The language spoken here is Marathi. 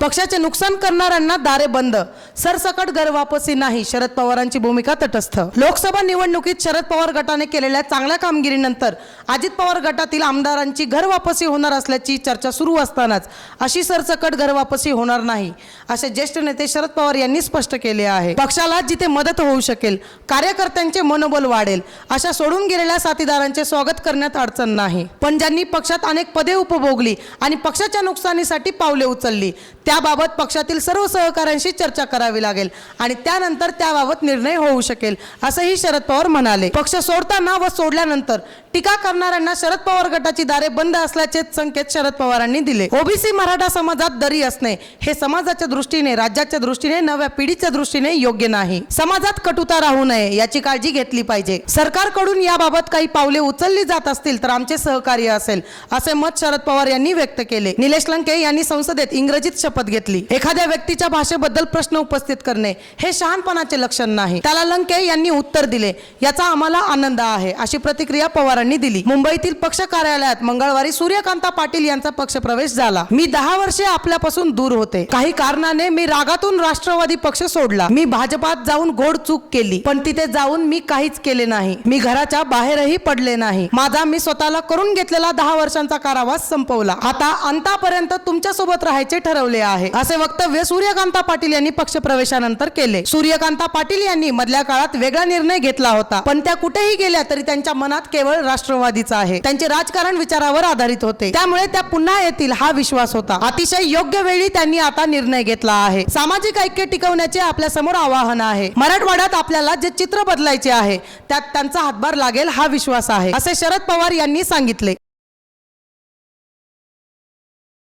पक्षाचे नुकसान करणाऱ्यांना दारे बंद. सरसकट गरवापसी नाही शरद पवारांची भूमिका तटस्थ. लोकसभा निवडणुकीत शरद पवार गटाने केलेल्या चांगल्या कामगिरीनंतर अजित पवार गटातील आमदारांची घरवापसी होणार असल्याची चर्चा सुरू असतानाच अशी सरसकट घरवापसी होणार नाही असे ज्येष्ठ नेते शरद पवार यांनी स्पष्ट केले आहे. पक्षाला जिथे मदत होऊ शकेल कार्यकर्त्यांचे मनोबल वाढेल अशा सोडून गेलेल्या साथीदारांचे स्वागत करण्यात अडचण नाही. पण ज्यांनी पक्षात अनेक पदे उपभोगली आणि पक्षाच्या नुकसानीसाठी पावले उचलली त्याबाबत पक्षातील सर्व सहकाऱ्यांशी चर्चा करावी लागेल आणि त्यानंतर त्याबाबत निर्णय होऊ शकेल असंही शरद पवार म्हणाले. पक्ष सोडताना व सोडल्यानंतर टीका करणाऱ्यांना शरद पवार गटाची दारे बंद असल्याचे संकेत शरद पवारांनी दिले. ओबीसी मराठा समाजात दरी असणे हे समाजाच्या दृष्टीने राज्याच्या दृष्टीने नव्या पिढीच्या दृष्टीने योग्य नाही. समाजात कटुता राहू नये याची काळजी घेतली पाहिजे. सरकारकडून याबाबत काही पावले उचलली जात असतील तर आमचे सहकार्य असेल असे मत शरद पवार यांनी व्यक्त केले. निलेश लंके यांनी संसदेत इंग्रजीत शपथ घेतली. एखाद्या व्यक्तीच्या भाषेबद्दल प्रश्न उपस्थित करणे हे शहाणपणाचे लक्षण नाही. त्याला लंके यांनी उत्तर दिले. याचा आम्हाला आनंद आहे अशी प्रतिक्रिया पवारांनी दिली. मुंबईतील पक्ष कार्यालयात मंगळवारी सूर्यकांता पाटील यांचा पक्षप्रवेश झाला. मी दहा वर्षे आपल्यापासून दूर होते. काही कारणाने मी रागातून राष्ट्रवादी पक्ष सोडला. मी भाजपात जाऊन घोड चूक केली पण तिथे जाऊन मी काहीच केले नाही. मी घराच्या बाहेरही पडले नाही. माझा मी स्वतःला करून घेतलेला दहा वर्षांचा कारावास संपवला. आता अंतापर्यंत तुमच्यासोबत राहायचे ठरवले आहे. असे वक्तव्य सूर्यकांता पाटील यांनी पक्षप्रवेशानंतर केले. सूर्यकांता पाटील यांनी मधल्या काळात वेगळा निर्णय घेतला होता. पण त्या कुठेही गेल्या तरी त्यांच्या मनात केवळ राष्ट्रवादीचा आहे. त्यांचे राजकारण विचारावर आधारित होते. त्यामुळे त्या पुन्हा येतील हा विश्वास होता. अतिशय योग्य वेळी त्यांनी आता निर्णय घेतला आहे. सामाजिक ऐक्य टिकवण्याचे आपल्यासमोर आवाहन आहे. मराठवाड्यात आपल्याला जे चित्र बदलायचे आहे त्यात त्यांचा हातभार लागेल हा विश्वास आहे असे शरद पवार यांनी सांगितले.